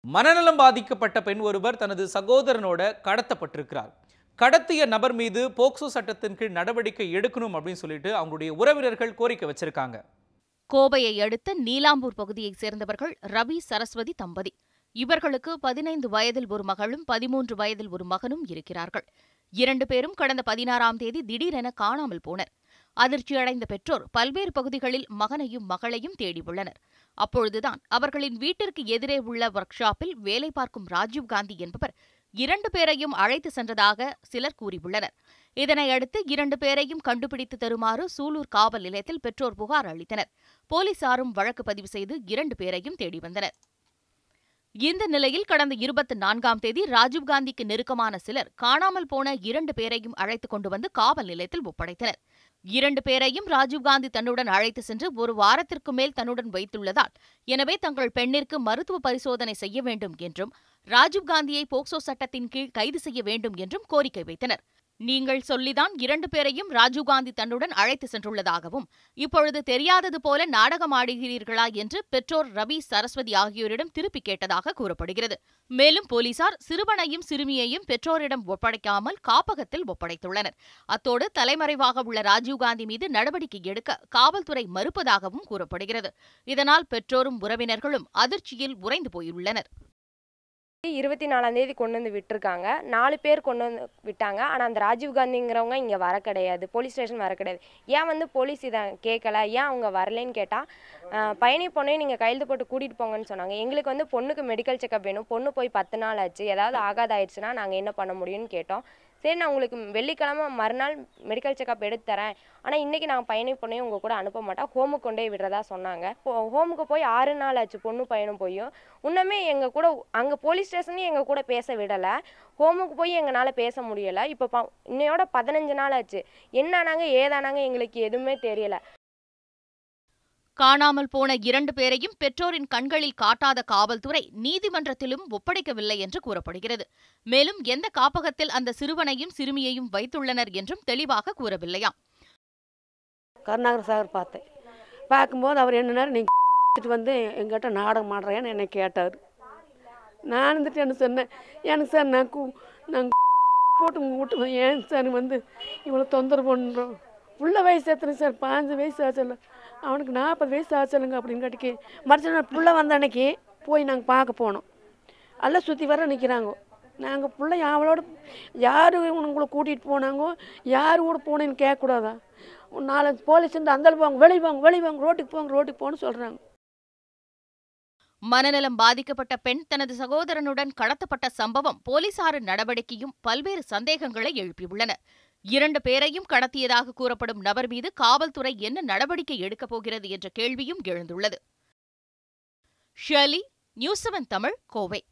மனநலம் பாதிக்கப்பட்ட பெண் ஒருவர் தனது சகோதரனோட கடத்தப்பட்டிருக்கிறார். கடத்திய நபர் மீது போக்சோ சட்டத்தின் கீழ் நடவடிக்கை எடுக்கணும் அப்படின்னு சொல்லிட்டு அவங்களுடைய உறவினர்கள் கோரிக்கை வச்சிருக்காங்க. கோவையை அடுத்த நீலாம்பூர் பகுதியைச் சேர்ந்தவர்கள் ரவி சரஸ்வதி தம்பதி. இவர்களுக்கு பதினைந்து வயதில் ஒரு மகளும் பதிமூன்று வயதில் ஒரு மகனும் இருக்கிறார்கள். இரண்டு பேரும் கடந்த பதினாறாம் தேதி திடீரென காணாமல் போனர். அதிர்ச்சியடைந்த பெற்றோர் பல்வேறு பகுதிகளில் மகனையும் மகளையும் தேடியுள்ளனர் அப்பொழுதுதான் அவர்களின் வீட்டிற்கு எதிரே உள்ள ஒர்க் ஷாப்பில் வேலை பார்க்கும் ராஜீவ்காந்தி என்பவர் இரண்டு பேரையும் அழைத்து சென்றதாக சிலர் கூறியுள்ளனர். இதனையடுத்து இரண்டு பேரையும் கண்டுபிடித்து தருமாறு சூலூர் காவல் நிலையத்தில் பெற்றோர் புகார் அளித்தனர். போலீசாரும் வழக்கு பதிவு செய்து இரண்டு பேரையும் தேடி வந்தனர். இந்த நிலையில் கடந்த இருபத்தி நான்காம் தேதி ராஜீவ்காந்திக்கு நெருக்கமான சிலர் காணாமல் போன இரண்டு பேரையும் அழைத்துக் கொண்டு வந்து காவல் நிலையத்தில் ஒப்படைத்தனர். இரண்டு பேரையும் ராஜீவ்காந்தி தன்னுடன் அழைத்து சென்று ஒரு வாரத்திற்கு மேல் தன்னுடன் வைத்துள்ளதால் எனவே தங்கள் பெண்ணிற்கு மருத்துவ பரிசோதனை செய்ய வேண்டும் என்றும் ராஜீவ்காந்தியை போக்சோ சட்டத்தின் கீழ் கைது செய்ய வேண்டும் என்றும் கோரிக்கை வைத்தனர். நீங்கள் சொல்லிதான் இரண்டு பேரையும் ராஜீவ்காந்தி தன்னுடன் அழைத்து சென்றுள்ளதாகவும் இப்பொழுது தெரியாதது போல நாடகமாடுகிறீர்களா என்று பெற்றோர் ரவி சரஸ்வதி ஆகியோரிடம் திருப்பி கேட்டதாக கூறப்படுகிறது. மேலும் போலீசார் சிறுவனையும் சிறுமியையும் பெற்றோரிடம் ஒப்படைக்காமல் காப்பகத்தில் ஒப்படைத்துள்ளனர். அத்தோடு தலைமறைவாக உள்ள ராஜீவ்காந்தி மீது நடவடிக்கை எடுக்க காவல்துறை மறுப்பதாகவும் கூறப்படுகிறது. இதனால் பெற்றோரும் உறவினர்களும் அதிர்ச்சியில் உறைந்து போயுள்ளனர். இருபத்தி நாலாம் தேதி கொண்டு வந்து விட்டுருக்காங்க. நாலு பேர் கொண்டு வந்து விட்டாங்க. ஆனால் அந்த ராஜீவ்காந்திங்கிறவங்க இங்கே வர கிடையாது. போலீஸ் ஸ்டேஷன் வர கிடையாது. ஏன் வந்து போலீஸ் இதை கேட்கல ஏன் அவங்க வரலைன்னு கேட்டால் பயணி பொண்ணையும் நீங்கள் கையெழுத்து போட்டு கூட்டிகிட்டு போங்கன்னு சொன்னாங்க. எங்களுக்கு வந்து பொண்ணுக்கு மெடிக்கல் செக்கப் வேணும். பொண்ணு போய் பத்து நாள் ஆச்சு. ஏதாவது ஆகாத ஆயிடுச்சுன்னா நாங்கள் என்ன பண்ண முடியும்னு கேட்டோம். சரி நான் உங்களுக்கு வெள்ளிக்கிழமை மறுநாள் மெடிக்கல் செக்கப் எடுத்து தரேன். ஆனால் இன்றைக்கி நான் பையனை பொண்ணையும் உங்கள் கூட அனுப்ப மாட்டேன். ஹோமுக்கு கொண்டே விடுறதா சொன்னாங்க. ஹோமுக்கு போய் ஆறு நாள் ஆச்சு பொண்ணு பையனும் போயும். இன்னுமே எங்கள் கூட அங்கே போலீஸ் ஸ்டேஷன்லையும் எங்கள் கூட பேச விடலை. ஹோமுக்கு போய் எங்களால் பேச முடியலை. இப்போ ப இன்னையோட பதினஞ்சு நாள் ஆச்சு. என்னானாங்க ஏதானாங்க எங்களுக்கு எதுவுமே தெரியலை. காணாமல் போன இரண்டு பேரையும் பெற்றோரின் கண்களில் காட்டாத காவல்துறை நீதிமன்றத்திலும் ஒப்படைக்கவில்லை என்று கூறப்படுகிறது. மேலும் எந்த காப்பகத்தில் அந்த சிறுவனையும் சிறுமியையும் வைத்துள்ளனர் என்றும் தெளிவாக கூறவில்லையாம். கருணாகர சாகர் பார்த்தேன். பார்க்கும்போது அவர் என்ன நேரம் நீங்கள் வந்து எங்கிட்ட நாடகம் ஆடுறேன்னு என்னை கேட்டார். நான் இருந்துட்டு என்ன சொன்னேன்? எனக்கு சார் நான் கூ நான் போட்டு விட்டு ஏன் சார் வந்து இவ்வளோ தொந்தரவு பண்ணுறோம் உள்ள வயசு எத்தனை சார்? பாஞ்சு வயசு ஆச்சல்ல அவனுக்கு நாற்பது வயசு ஆச்சலுங்க அப்படின்னு கேட்டுக்கு மறுச்ச நாள் புள்ள வந்த அன்னைக்கு போய் நாங்கள் பார்க்க போனோம். எல்லாம் சுற்றி வர நிற்கிறாங்க நாங்கள் பிள்ளை அவளோட யார் உங்களை கூட்டிகிட்டு போனாங்கோ? யார் கூட போனேன்னு கேட்கக்கூடாதா? நாலஞ்சு போலீஸ் இருந்து அந்த வாங்க வெளியே போங்க வெளியே போங்க ரோட்டுக்கு போங்க ரோட்டுக்கு போகணும்னு சொல்கிறாங்க மனநலம் பாதிக்கப்பட்ட பெண் தனது சகோதரனுடன் கடத்தப்பட்ட சம்பவம் போலீசாரின் நடவடிக்கையும் பல்வேறு சந்தேகங்களை எழுப்பியுள்ளன. இரண்டு பேரையும் கடத்தியதாக கூறப்படும் நபர் மீது காவல்துறை என்ன நடவடிக்கை எடுக்கப் போகிறது என்ற கேள்வியும் எழுந்துள்ளது. ஷெலி நியூஸ் செவன் தமிழ் கோவை.